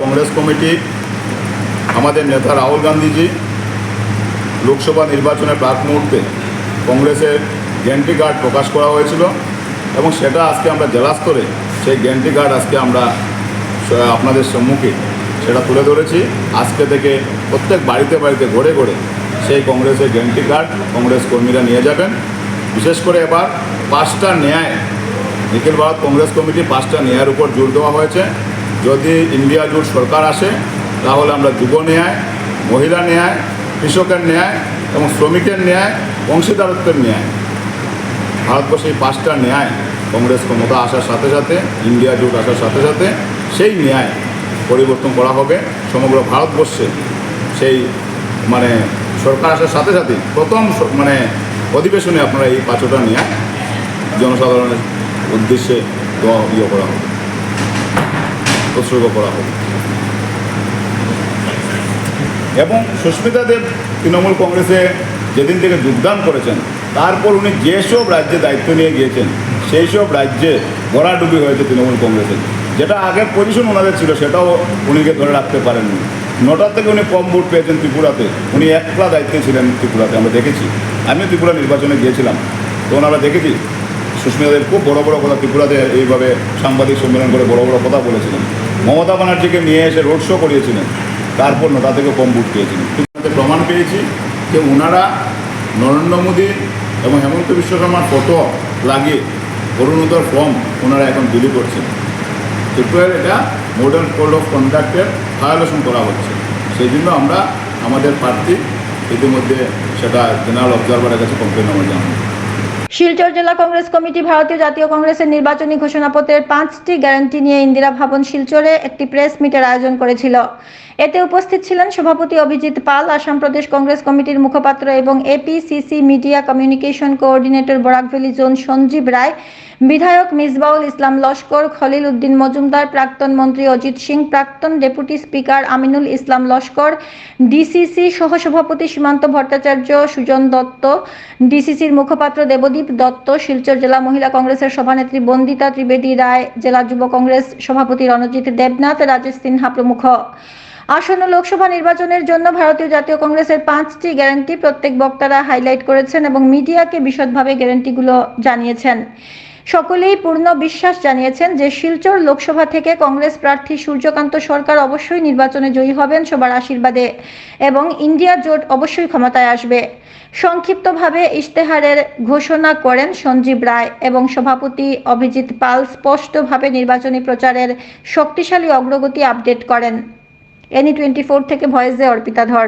Congress committee, আমাদের নেতা রাহুল গান্ধীজি, লোকসভা নির্বাচনের প্রাক মুহূর্তে কংগ্রেসের গ্যান্টি কার্ড প্রকাশ করা হয়েছিল এবং সেটা আজকে আমরা জেলা স্তরে সেই গ্যান্টি কার্ড আজকে আমরা আপনাদের সম্মুখে সেটা তুলে ধরেছি। আজকে থেকে প্রত্যেক বাড়িতে বাড়িতে ঘরে ঘরে সেই কংগ্রেসের গ্যান্টি কার্ড কংগ্রেস কর্মীরা নিয়ে যাবেন। বিশেষ করে এবার পাঁচটা ন্যায়, নিখিল ভারত কংগ্রেস কমিটি পাঁচটা ন্যায়ের উপর জোর দেওয়া হয়েছে। যদি ইন্ডিয়া জোট সরকার আসে, তাহলে আমরা যুব ন্যায়, মহিলা ন্যায়, কৃষকের ন্যায় এবং শ্রমিকের ন্যায় অংশীদারত্বের ন্যায়। ভারতবর্ষে এই পাঁচটা ন্যায় কংগ্রেস ক্ষমতা আসার সাথে সাথে, ইন্ডিয়া জোট আসার সাথে সাথে সেই ন্যায় পরিবর্তন করা হবে সমগ্র ভারতবর্ষে। সেই মানে সরকার আসার সাথে সাথে প্রথম মানে অধিবেশনে আপনারা এই পাঁচটা ন্যায় জনসাধারণের উদ্দেশ্যে ইয়ে করা হবে। উৎসর্গ করা হবে এবং সুস্মিতা দেব তৃণমূল কংগ্রেসে যেদিন থেকে যোগদান করেছেন, তারপর উনি যেসব রাজ্যে দায়িত্ব নিয়ে গিয়েছেন, সেই সব রাজ্যে গড়াডুবি হয়েছে তৃণমূল কংগ্রেসের যেটা আগের পজিশন ওনাদের ছিল, সেটাও উনিকে ধরে রাখতে পারেননি। নটার থেকে উনি কম ভোট পেয়েছেন ত্রিপুরাতে। উনি একলা দায়িত্বে ছিলেন ত্রিপুরাতে, আমরা দেখেছি। আমিও ত্রিপুরা নির্বাচনে গিয়েছিলাম। তখন আমরা দেখেছি, সুস্মিতা দেব খুব বড় বড় কথা ত্রিপুরাতে এইভাবে সাংবাদিক সম্মেলন করে বড় বড় কথা বলেছিলেন। মমতা ব্যানার্জিকে নিয়ে এসে রোড শো করিয়েছিলেন। তারপর নটা থেকে কম ভোট পেয়েছিলেন প্রমাণ পেয়েছি যে ওনারা নরেন্দ্র মোদী এবং হেমন্ত বিশ্ব শর্মার ফটো লাগিয়ে অরুণোদয় ফর্ম ওনারা এখন বিলি করছেন। ত্রিপুরার এটা মডেল কোড অফ কন্ডাক্টের ভায়োলেশন করা হচ্ছে। সেই জন্য আমরা আমাদের প্রার্থী ইতিমধ্যে সেটা জেনারেল অবজারভারের কাছে কমপ্লেন আমরা জানাব। শিলচর জেলা কংগ্রেস কমিটি ভারতীয় জাতীয় কংগ্রেসের নির্বাচনী ঘোষণাপত্রের পাঁচটি গ্যারান্টি নিয়ে ইন্দিরা ভবন শিলচরে একটি প্রেস মিটের আয়োজন করেছিল। এতে উপস্থিত ছিলেন সভাপতি অভিজিৎ পাল, আসাম প্রদেশ কংগ্রেস কমিটির মুখপাত্র এবং APCC media communication coordinator Barak valley zone Sanjib Roy, বিধায়ক মিসবাউল ইসলাম লস্কর, খলিল উদ্দিন মজুমদার, প্রাক্তন মন্ত্রী অজিত সিং, প্রাক্তন deputy speaker Aminul Islam Laskar DCC সহসভাপতি সীমান্ত ভট্টাচার্য সুজন দত্ত ডিসিসির মুখপাত্র দেবদীপ দত্ত, শিলচর জেলা মহিলা কংগ্রেসের সভানেত্রী বন্দিতা ত্রিবেদী রায়, জেলা যুব কংগ্রেস সভাপতি রণজিৎ দেবনাথ, রাজেশ সিনহা প্রমুখ। আসন্ন লোকসভা নির্বাচনের জন্য ভারতীয় জাতীয় কংগ্রেসের পাঁচটি গ্যারান্টি প্রত্যেক বক্তারা হাইলাইট করেছেন এবং মিডিয়াকে বিশদভাবে গ্যারান্টিগুলো জানিয়েছেন। সকলেই পূর্ণ বিশ্বাস জানিয়েছেন যে শিলচর লোকসভা থেকে কংগ্রেস প্রার্থী সূর্যকান্ত সরকার অবশ্যই নির্বাচনে জয়ী হবেন সবার আশীর্বাদে এবং ইন্ডিয়া জোট অবশ্যই ক্ষমতায় আসবে। সংক্ষিপ্তভাবে ইশতেহারের ঘোষণা করেন সঞ্জীব রায় এবং সভাপতি অভিজিৎ পাল স্পষ্টভাবে নির্বাচনী প্রচারের শক্তিশালী অগ্রগতি আপডেট করেন। এনি টোয়েন্টি ফোর থেকে ভয়েসে অর্পিতা ধর।